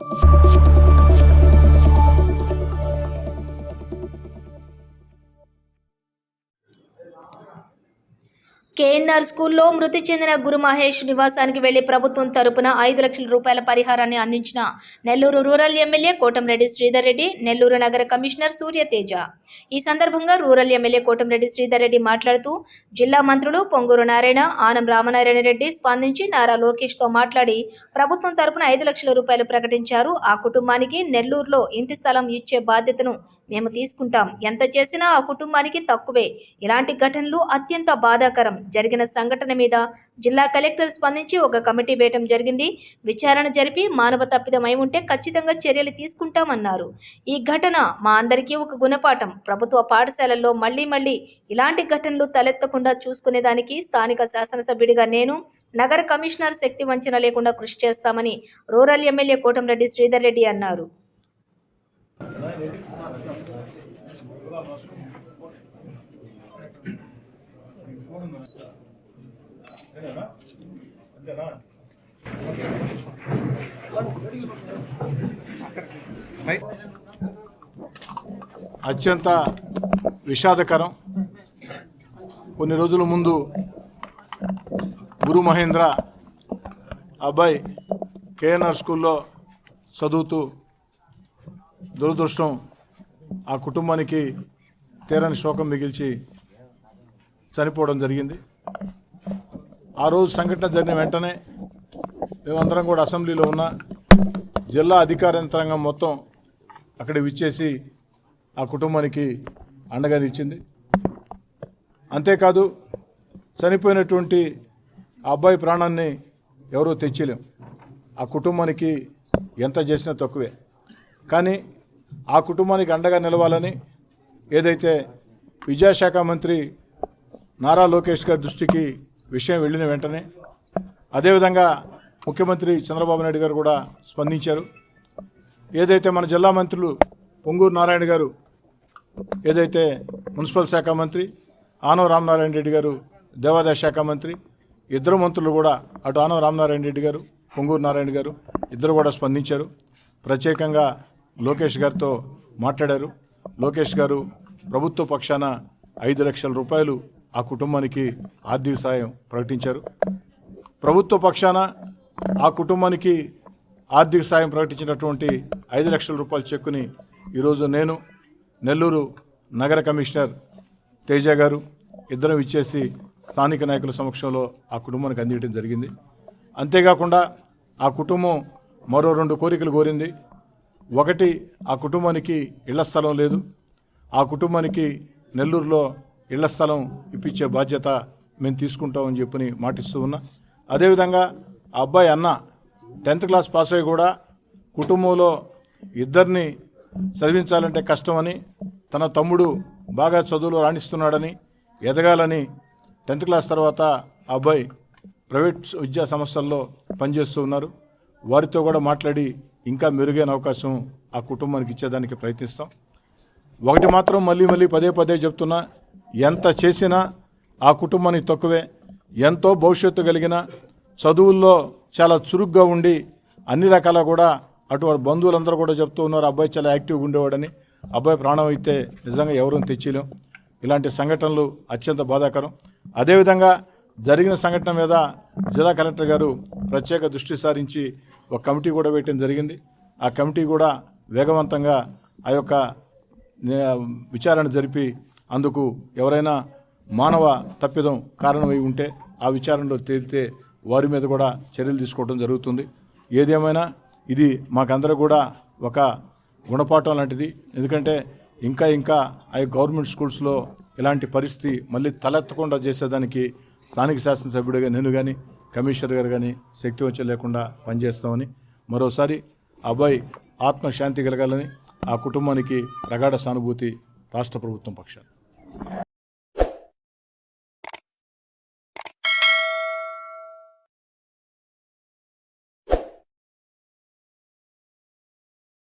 you KNR స్కూల్లో మృతి చెందిన గురు మహేష్ నివాసానికి వెళ్ళి ప్రభుత్వం తరపున ఐదు లక్షల రూపాయల పరిహారాన్ని అందించిన నెల్లూరు రూరల్ ఎమ్మెల్యే కోటంరెడ్డి శ్రీధర్ రెడ్డి నెల్లూరు నగర కమిషనర్ సూర్యతేజ ఈ సందర్భంగా రూరల్ ఎమ్మెల్యే కోటంరెడ్డి శ్రీధర్ రెడ్డి మాట్లాడుతూ జిల్లా మంత్రులు పొంగూరు నారాయణ ఆనం రామనారాయణ రెడ్డి స్పందించి నారా లోకేష్తో మాట్లాడి ప్రభుత్వం తరపున ఐదు లక్షల రూపాయలు ప్రకటించారు. ఆ కుటుంబానికి నెల్లూరులో ఇంటి స్థలం ఇచ్చే బాధ్యతను మేము తీసుకుంటాం. ఎంత చేసినా ఆ కుటుంబానికి తక్కువే. ఇలాంటి ఘటనలు అత్యంత బాధాకరం. జరిగిన సంఘటన మీద జిల్లా కలెక్టర్ స్పందించి ఒక కమిటీ వేయటం జరిగింది. విచారణ జరిపి మానవ తప్పిదమై ఉంటే ఖచ్చితంగా చర్యలు తీసుకుంటామన్నారు. ఈ ఘటన మా అందరికీ ఒక గుణపాఠం. ప్రభుత్వ పాఠశాలల్లో మళ్ళీ మళ్ళీ ఇలాంటి ఘటనలు తలెత్తకుండా చూసుకునేదానికి స్థానిక శాసనసభ్యుడిగా నేను నగర కమిషనర్ శక్తి వంచన లేకుండా కృషి చేస్తామని రూరల్ ఎమ్మెల్యే కోటంరెడ్డి శ్రీధర్ రెడ్డి అన్నారు. అత్యంత విషాదకరం. కొన్ని రోజుల ముందు గురు మహేంద్ర అబ్బాయి కేఎన్ఆర్ స్కూల్లో చదువుతూ దురదృష్టం ఆ కుటుంబానికి తీరని శోకం మిగిల్చి చనిపోవడం జరిగింది. ఆ రోజు సంఘటన జరిగిన వెంటనే మేమందరం కూడా అసెంబ్లీలో ఉన్న జిల్లా అధికార యంత్రాంగం మొత్తం అక్కడ విచ్చేసి ఆ కుటుంబానికి అండగా నిచ్చింది అంతేకాదు చనిపోయినటువంటి ఆ అబ్బాయి ప్రాణాన్ని ఎవరూ తెచ్చలేం. ఆ కుటుంబానికి ఎంత చేసినా తక్కువే. కానీ ఆ కుటుంబానికి అండగా నిలవాలని ఏదైతే విద్యాశాఖ మంత్రి నారా లోకేష్ గారి దృష్టికి విషయం వెళ్ళిన వెంటనే అదేవిధంగా ముఖ్యమంత్రి చంద్రబాబు నాయుడు గారు కూడా స్పందించారు. ఏదైతే మన జిల్లా మంత్రులు పొంగూరు నారాయణ గారు ఏదైతే మున్సిపల్ శాఖ మంత్రి ఆనవ రామనారాయణ రెడ్డి గారు దేవాదాయ శాఖ మంత్రి ఇద్దరు మంత్రులు కూడా అటు ఆనవ రామనారాయణ రెడ్డి గారు పొంగూరు నారాయణ గారు ఇద్దరు కూడా స్పందించారు. ప్రత్యేకంగా లోకేష్ గారితో మాట్లాడారు. లోకేష్ గారు ప్రభుత్వ పక్షాన ఐదు లక్షల రూపాయలు ఆ కుటుంబానికి ఆర్థిక సాయం ప్రకటించారు. ప్రభుత్వ పక్షాన ఆ కుటుంబానికి ఆర్థిక సాయం ప్రకటించినటువంటి ఐదు లక్షల రూపాయల చెక్కుని ఈరోజు నేను నెల్లూరు నగర కమిషనర్ తేజ గారు ఇద్దరం ఇచ్చేసి స్థానిక నాయకుల సమక్షంలో ఆ కుటుంబానికి అందించడం జరిగింది. అంతేకాకుండా ఆ కుటుంబం మరో రెండు కోరికలు కోరింది. ఒకటి ఆ కుటుంబానికి ఇళ్ళ స్థలం లేదు. ఆ కుటుంబానికి నెల్లూరులో ఇళ్ళ స్థలం ఇప్పించే బాధ్యత మేము తీసుకుంటామని చెప్పని మాటిస్తూ ఉన్నా. అదేవిధంగా ఆ అబ్బాయి అన్న టెన్త్ క్లాస్ పాస్ అయ్యి కూడా కుటుంబంలో ఇద్దరిని చదివించాలంటే కష్టమని తన తమ్ముడు బాగా చదువులో రాణిస్తున్నాడని ఎదగాలని టెన్త్ క్లాస్ తర్వాత ఆ అబ్బాయి ప్రైవేట్ విద్యా సంస్థల్లో పనిచేస్తూ ఉన్నారు. వారితో కూడా మాట్లాడి ఇంకా మెరుగైన అవకాశం ఆ కుటుంబానికి ఇచ్చేదానికి ప్రయత్నిస్తాం. ఒకటి మాత్రం మళ్ళీ మళ్ళీ పదే పదే చెప్తున్నా ఎంత చేసినా ఆ కుటుంబానికి తక్కువే. ఎంతో భవిష్యత్తు కలిగిన చదువుల్లో చాలా చురుగ్గా ఉండి అన్ని రకాల కూడా అటువంటి బంధువులందరూ కూడా చెప్తూ ఉన్నారు అబ్బాయి చాలా యాక్టివ్గా ఉండేవాడని. అబ్బాయి ప్రాణం అయితే నిజంగా ఎవరూ తెచ్చిలేం ఇలాంటి సంఘటనలు అత్యంత బాధాకరం. అదేవిధంగా జరిగిన సంఘటన మీద జిల్లా కలెక్టర్ గారు ప్రత్యేక దృష్టి సారించి ఒక కమిటీ కూడా వేయటం జరిగింది. ఆ కమిటీ కూడా వేగవంతంగా ఆ యొక్క విచారణ జరిపి అందుకు ఎవరైనా మానవ తప్పిదం కారణమై ఉంటే ఆ విచారణలో తేలితే వారి మీద కూడా చర్యలు తీసుకోవడం జరుగుతుంది. ఏదేమైనా ఇది మాకందరూ కూడా ఒక గుణపాఠం లాంటిది. ఎందుకంటే ఇంకా ఇంకా ఆ గవర్నమెంట్ స్కూల్స్లో ఇలాంటి పరిస్థితి మళ్ళీ తలెత్తకుండా చేసేదానికి స్థానిక శాసనసభ్యుడిగా నేను కానీ కమిషనర్ గారు కానీ శక్తి వచ్చే లేకుండా పనిచేస్తామని మరోసారి అబ్బాయి ఆత్మశాంతి కలగాలని ఆ కుటుంబానికి ప్రగాఢ సానుభూతి రాష్ట్ర ప్రభుత్వం పక్షాన.